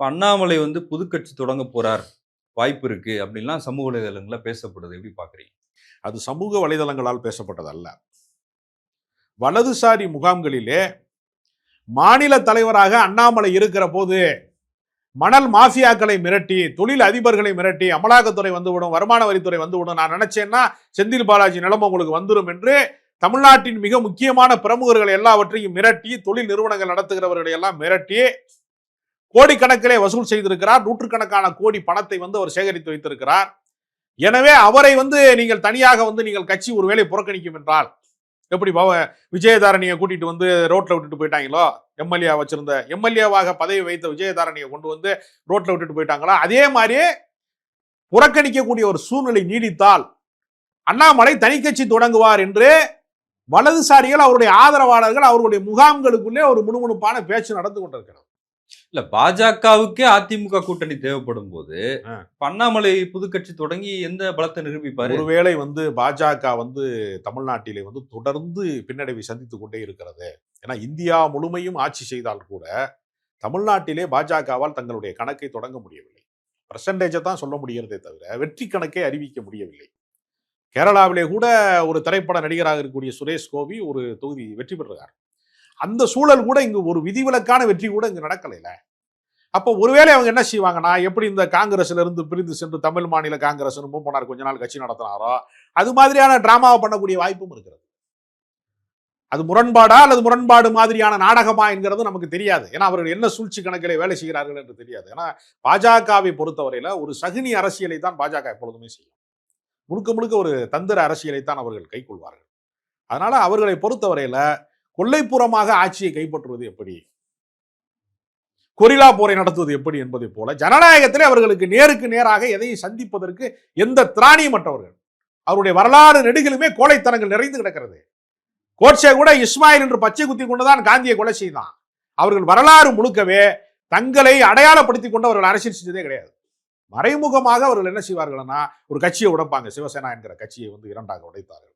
இப்போ அண்ணாமலை வந்து புதுக்கட்சி தொடங்க போறார். வாய்ப்பு இருக்கு அப்படின்லாம் சமூக வலைதளங்களில் பேசப்படுது. எப்படி பாக்குறீங்க அது சமூக வலைதளங்களால் பேசப்பட்டதல்ல. வலதுசாரி முகாம்களிலே மாநில தலைவராக அண்ணாமலை இருக்கிற போது மணல் மாஃபியாக்களை மிரட்டி தொழில் அதிபர்களை மிரட்டி அமலாக்கத்துறை வந்துவிடும் வருமான வரித்துறை வந்துவிடும் நான் நினைச்சேன்னா செந்தில் பாலாஜி நிலம உங்களுக்கு வந்துடும் என்று தமிழ்நாட்டின் மிக முக்கியமான பிரமுகர்கள் எல்லாவற்றையும் மிரட்டி தொழில் நிறுவனங்கள் நடத்துகிறவர்களை எல்லாம் மிரட்டி கோடிக்கணக்கிலே வசூல் செய்திருக்கிறார். நூற்றுக்கணக்கான கோடி பணத்தை வந்து அவர் சேகரித்து வைத்திருக்கிறார். எனவே அவரை வந்து நீங்கள் தனியாக வந்து நீங்கள் கட்சி ஒருவேளை புறக்கணிக்கும் என்றால் எப்படி பவ விஜயதாரணியை கூட்டிட்டு வந்து ரோட்ல விட்டுட்டு போயிட்டாங்களோ? எம்எல்ஏ வச்சிருந்த எம்எல்ஏவாக பதவி வைத்த விஜயதாரணியை கொண்டு வந்து ரோட்ல விட்டுட்டு போயிட்டாங்களா? அதே மாதிரி புறக்கணிக்கக்கூடிய ஒரு சூழ்நிலை நீடித்தால் அண்ணாமலை தனிக்கட்சி தொடங்குவார் என்று வலதுசாரிகள் அவருடைய ஆதரவாளர்கள் அவர்களுடைய முகாம்களுக்குள்ளே ஒரு முணுமுணுப்பான பேச்சு நடந்து கொண்டிருக்கிறது. இல்ல பாஜகவுக்கே அதிமுக கூட்டணி தேவைப்படும் போது அண்ணாமலை புதுக்கட்சி தொடங்கி எந்த பலத்தை நிரூபிப்பாரு? ஒருவேளை வந்து பாஜக வந்து தமிழ்நாட்டிலே வந்து தொடர்ந்து பின்னடைவை சந்தித்துக் கொண்டே இருக்கிறது. ஏன்னா இந்தியா முழுமையும் ஆட்சி செய்தால் கூட தமிழ்நாட்டிலே பாஜகவால் தங்களுடைய கணக்கை தொடங்க முடியவில்லை. பர்சன்டேஜை தான் சொல்ல முடிகிறதே தவிர வெற்றி கணக்கை அறிவிக்க முடியவில்லை. கேரளாவிலே கூட ஒரு திரைப்பட நடிகராக இருக்கக்கூடிய சுரேஷ் கோபி ஒரு தொகுதி வெற்றி பெறுகிறார் அந்த சூழல் கூட இங்கு ஒரு விதிவிலக்கான வெற்றி கூட இங்கு நடக்கலைல அப்போ ஒருவேளை அவங்க என்ன செய்வாங்கன்னா எப்படி இந்த காங்கிரஸ்ல இருந்து பிரிந்து சென்று தமிழ் மாநில காங்கிரஸ் போனார் கொஞ்ச நாள் கட்சி நடத்தினாரோ அது மாதிரியான டிராமாவை பண்ணக்கூடிய வாய்ப்பும் இருக்கிறது. அது முரண்பாடா அல்லது முரண்பாடு மாதிரியான நாடகமா என்கிறது நமக்கு தெரியாது. ஏன்னா அவர்கள் என்ன சூழ்ச்சி கணக்கிலே வேலை செய்கிறார்கள் என்று தெரியாது. ஏன்னா பாஜகவை பொறுத்தவரையில ஒரு சகுனி அரசியலை தான் பாஜக எப்பொழுதுமே செய்யும். முழுக்க முழுக்க ஒரு தந்திர அரசியலை தான் அவர்கள் கைக்கொள்வார்கள். அதனால அவர்களை பொறுத்தவரையில கொல்லைப்புறமாக ஆட்சியை கைப்பற்றுவது எப்படி? கொரில்லா போரை நடத்துவது எப்படி என்பதை போல ஜனநாயகத்திலே அவர்களுக்கு நேருக்கு நேராக எதையும் சந்திப்பதற்கு எந்த திராணியும் மற்றவர்கள் அவருடைய வரலாறு நெடுகிலுமே கோழைத்தனங்கள் நிறைந்து கிடக்கிறது. கோட்சே கூட இஸ்மாயில் என்று பச்சை குத்தி கொண்டுதான் காந்தியை கொலை செய்தான். அவர்கள் வரலாறு முழுக்கவே தங்களை அடையாளப்படுத்தி கொண்டு அவர்கள் அரசியல் செஞ்சதே கிடையாது. மறைமுகமாக அவர்கள் என்ன செய்வார்கள்னா ஒரு கட்சியை உடைப்பாங்க. சிவசேனா என்கிற கட்சியை வந்து இரண்டாக உடைத்தார்கள்.